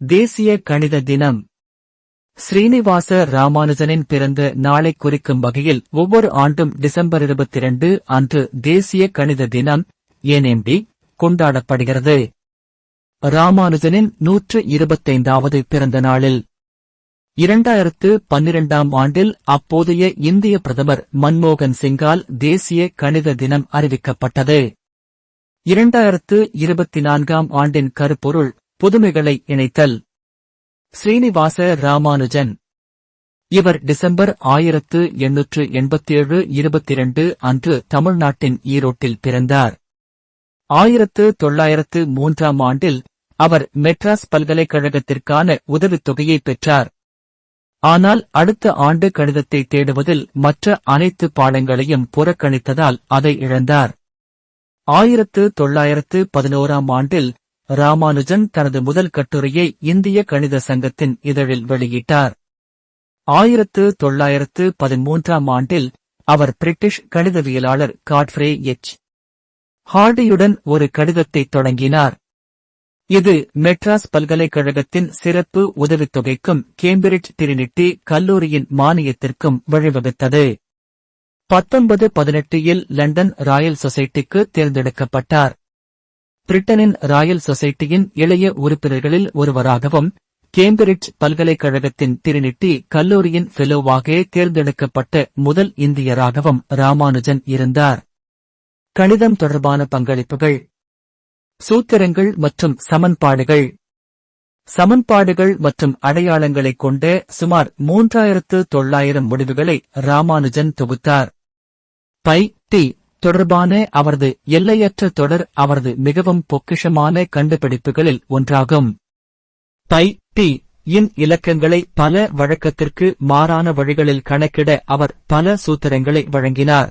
தேசிய கணித தினம். ஸ்ரீனிவாச ராமானுஜனின் பிறந்த நாளை குறிக்கும் வகையில் ஒவ்வொரு ஆண்டும் டிசம்பர் இருபத்தி இரண்டு அன்று தேசிய கணித தினம் ஏனேம்பி கொண்டாடப்படுகிறது. ராமானுஜனின் நூற்று இருபத்தைந்தாவது பிறந்த நாளில். இரண்டாயிரத்து பன்னிரண்டாம் ஆண்டில் அப்போதைய இந்திய பிரதமர் மன்மோகன் சிங்கால் தேசிய கணித தினம் அறிவிக்கப்பட்டது. இரண்டாயிரத்து இருபத்தி நான்காம் ஆண்டின் கருப்பொருள் புதுமைகளை இணைத்தல். ஸ்ரீனிவாச ராமானுஜன். இவர் டிசம்பர் ஆயிரத்து எண்ணூற்று எண்பத்தேழு இருபத்திரண்டு அன்று தமிழ்நாட்டின் ஈரோட்டில் பிறந்தார். ஆயிரத்து தொள்ளாயிரத்து மூன்றாம் ஆண்டில் அவர் மெட்ராஸ் பல்கலைக்கழகத்திற்கான உதவித்தொகையை பெற்றார். ஆனால் அடுத்த ஆண்டு கணிதத்தை தேடுவதில் மற்ற அனைத்து பாடங்களையும் புறக்கணித்ததால் அதை இழந்தார். ஆயிரத்து தொள்ளாயிரத்து பதினோராம் ஆண்டில் ராமானுஜன் தனது முதல் கட்டுரையை இந்திய கணித சங்கத்தின் இதழில் வெளியிட்டார். ஆயிரத்து தொள்ளாயிரத்து பதிமூன்றாம் ஆண்டில் அவர் பிரிட்டிஷ் கணிதவியலாளர் காட்ஃப்ரே எச். ஹார்டியுடன் ஒரு கடிதத்தை தொடங்கினார். இது மெட்ராஸ் பல்கலைக்கழகத்தின் சிறப்பு உதவித்தொகைக்கும் கேம்பிரிட்ஜ் டிரினிட்டி கல்லூரியின் மானியத்திற்கும் வழிவகுத்தது. பத்தொன்பது பதினெட்டு இல் லண்டன் ராயல் சொசைட்டிக்கு தேர்ந்தெடுக்கப்பட்டார். பிரிட்டனின் ராயல் சொசைட்டியின் இளைய உறுப்பினர்களில் ஒருவராகவும் கேம்பிரிட்ஜ் பல்கலைக்கழகத்தின் டிரினிட்டி கல்லூரியின் ஃபெலோவாக தேர்ந்தெடுக்கப்பட்ட முதல் இந்தியராகவும் ராமானுஜன் இருந்தார். கணிதம் தொடர்பான பங்களிப்புகள் சூத்திரங்கள் மற்றும் சமன்பாடுகள் சமன்பாடுகள் மற்றும் அடையாளங்களைக் கொண்ட சுமார் மூன்றாயிரத்து தொள்ளாயிரம் முடிவுகளை ராமானுஜன் தொகுத்தார். பை டி. தொடர்பான அவரது எல்லையற்ற தொடர் அவரது மிகவும் பொக்கிஷமான கண்டுபிடிப்புகளில் ஒன்றாகும். பை டி இன் இலக்கங்களை பல வழக்கத்திற்கு மாறான வழிகளில் கணக்கிட அவர் பல சூத்திரங்களை வழங்கினார்.